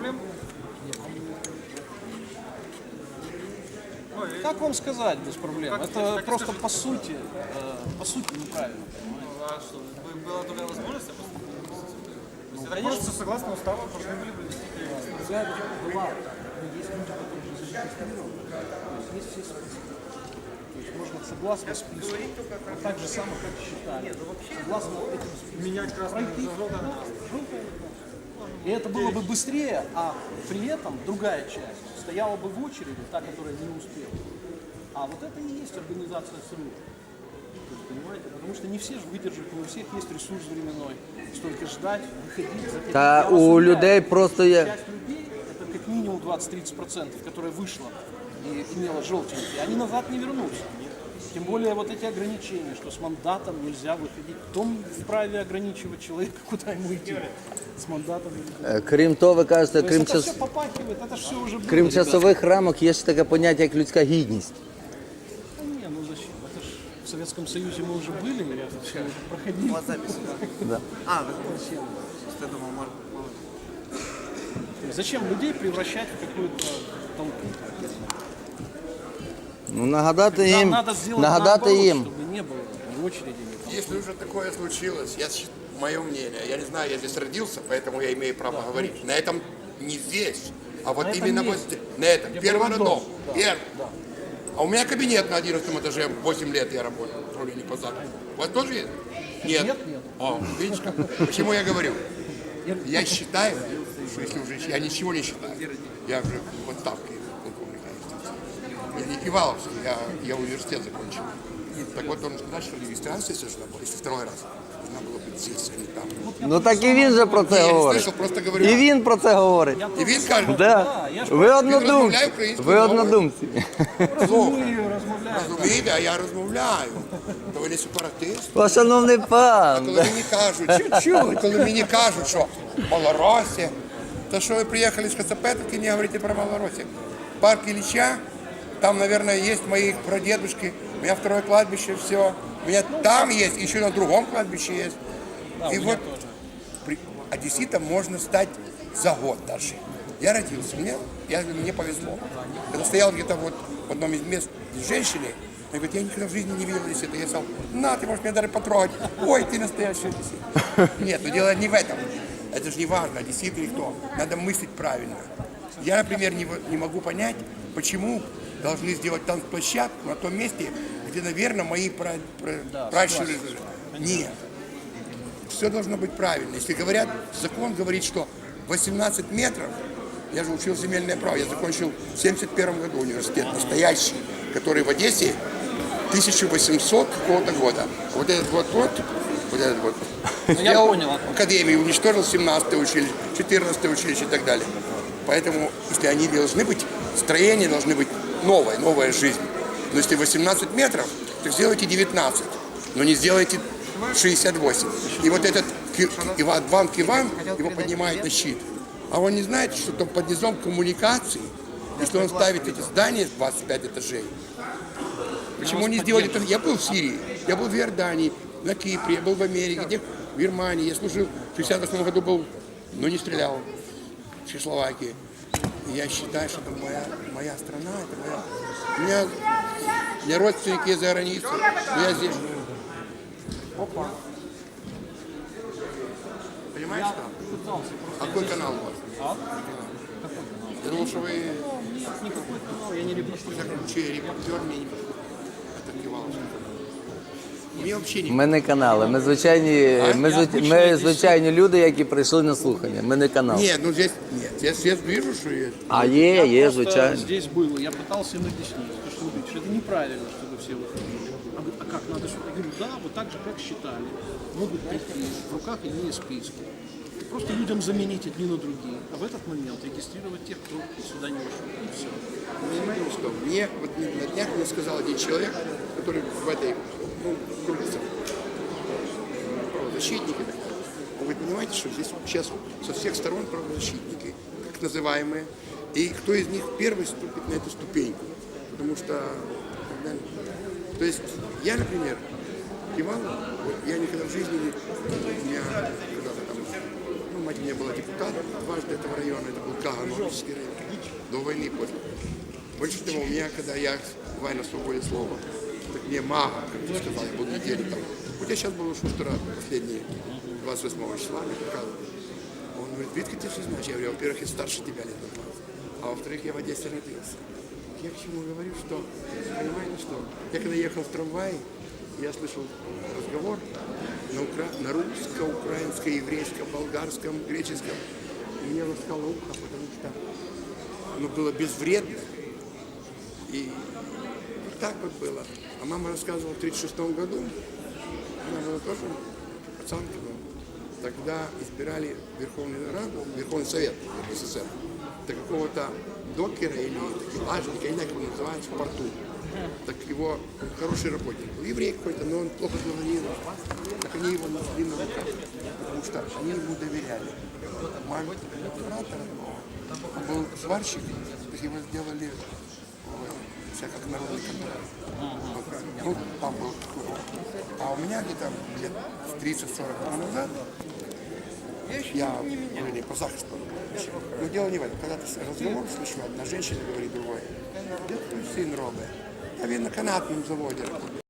проблем? Ну, Как вам сказать без проблем? Как- Это так просто скажи. по сути, э, по сути неправильно. Ну, а что, бы- была такая возможность? я просто- То есть это конечно. просто согласно уставу должны были Была, но есть люди, которые уже зарегистрированы. То есть есть все списки. То есть можно согласно списку, вот так же самое, как считали. Согласно этим спискам. менять красный пройти. за желтый. И это было бы быстрее, а при этом другая часть стояла бы в очереди, та, которая не успела. А вот это и есть организация есть, Понимаете? Потому что не все же выдержат, не у всех есть ресурс временной. Столько ждать, выходить, заходить. Та у людей просто є. Часть людей, это как минимум 20-30%, которая вышла и имела желтенькие, они назад не вернутся. Тем более вот эти ограничения, что с мандатом нельзя выходить. Кто вправе ограничивать человека, куда ему идти? С мандатом или Е, Крім того, ви кажете, то крім, есть это час... все попахивает, это все уже было, крім ребята. часових рамок є ще таке поняття, як людська гідність. Да не, ну зачем? Это ж в Советском Союзе мы уже были, и это все проходили. А, вы зачем? Я думал, может, может. То есть Зачем людей превращать в какую-то толпу? Ну нагадати Нам їм, надо сделать нагадати наоборот, їм. чтобы не было ни очереди, ни толпы. Если уже такое случилось, я, щ- мое мнение, я не знаю, я здесь родился, поэтому я имею право говорить. На этом не здесь, а вот На именно вот здесь, на этом, Где первый роддом. дом. Да, Первый. А у меня кабинет на 11 этаже, 8 лет я работаю, в управлении по заказу. У вас тоже есть? Нет. Нет, нет. О, видишь, как? почему я говорю? Я считаю, что если уже, я ничего не считаю, я уже в отставке полковника. Я не Киваловский, я, я университет закончил. Так вот, должен сказать, что регистрация должна была, если второй раз, должна была быть здесь, а не там. Ну так і він же про Я це не говорить. слышал, просто говорю. І він про це говорить. И він каже, Да. Да, я ж Ви однодумці. розмовляє українською Ви мовою. однодумці. Розумію, розмовляю. розумієте, а я розмовляю. То ви не сепаратист. О, шановний пан. Коли мені кажуть, коли мені кажуть, що Малоросія, то що ви приїхали з Хацапетовки, не говорите про Малоросію. Парк Ильича, там, наверное, есть мои прадедушки, у меня второе кладбище, все. У меня там есть, еще на другом кладбище есть. И вот при- одесситом можно стать за год даже. Я родился, мне, я, мне повезло. Когда стоял где-то вот в одном из мест с женщиной, она говорит, я никогда в жизни не видел одессита. Я сказал, на, ты можешь меня даже потрогать. Ой, ты настоящий одессит. Нет, но дело не в этом. Это же не важно, одессит или кто. Надо мыслить правильно. Я, например, не, не могу понять, почему должны сделать танцплощадку на том месте, где, наверное, мои пра, пра- пращуры жили. Нет все должно быть правильно. Если говорят, закон говорит, что 18 метров, я же учил земельное право, я закончил в 71 году университет, настоящий, который в Одессе 1800 какого-то года. Вот этот вот вот, вот этот вот. я сделал понял. Академию, уничтожил 17 училище, 14 училище и так далее. Поэтому, если они должны быть, строения должны быть новое, новая жизнь. Но если 18 метров, то сделайте 19, но не сделайте 68. И вот этот Иван, Ван Иван его поднимает на щит. А он не знает, что там под низом коммуникации, и что он ставит эти здания в 25 этажей. Почему не сделали это? Я был в Сирии, я был в Иордании, на Кипре, я был в Америке, где в Германии. Я служил в 68 году был, но не стрелял в Чехословакии. И я считаю, что это моя, моя страна, это моя... У меня, у меня родственники за границей, но я здесь. Опа. Понимаешь, что? А какой канал у вас? А? Я думал, что вы Никакой канал, я не репостирую. чей репортер мне не подходит. Это не Ми не канали, ми звичайні, ми, звич- ми звичайні люди, які прийшли на слухання. Ми не канал. Нет, ну здесь нет. Я здесь вижу, что есть. А є, Я є, просто звичайно. здесь был, и я пытался им объяснить, то, что, вы говорите, что это неправильно, чтобы все выходили. А, говорит, а как надо сюда? Я говорю, да, вот так же, как считали. Могут прийти, в руках имея списки. Просто людям заменить одни на другие. А в этот момент регистрировать тех, кто сюда не вошел. И все. Понимаете, что мне вот на днях мне сказал один человек, который в этой, ну, крутится, правозащитники. так говорит, понимаете, что здесь сейчас со всех сторон правозащитники, как называемые, и кто из них первый ступит на эту ступеньку. Потому что, то есть я, например, вот я никогда в жизни не, у меня когда-то там, ну, мать у меня была депутатом дважды этого района, это был Кагановский район, до войны после. Больше того, у меня, когда я бываю на свободе слова, мне мага, как ты сказал, я был неделю там. Вот я сейчас был у Шустера последний, 28 числа, мне показывал. Он говорит, Витка, ты все знаешь? Я говорю, во-первых, я старше тебя лет на 20, а во-вторых, я в Одессе родился. Я к чему говорю, что, понимаете, что я когда ехал в трамвае, я слышал разговор на, укра... на русском, украинском, еврейском, болгарском, греческом. И мне ласкало ухо, потому что оно было безвредно. И так вот было. А мама рассказывала в 1936 году, она была тоже пацанка, но тогда избирали Верховный Раду, Верховный Совет СССР до какого-то докера или такелажника, я не знаю, как его называют, в порту. Так его хороший работник был, еврей какой-то, но он плохо говорил. Так они его нашли на руках, потому что они ему доверяли. Брата родного, он был сварщик, его сделали всяко как народный контроль. Ну, там был такой. А у меня где-то лет 30-40 назад я говорили по захисту. Но дело не в этом. Когда ты разговор слышу, одна женщина говорит другой. Я твой сын. А він на канатному заводі.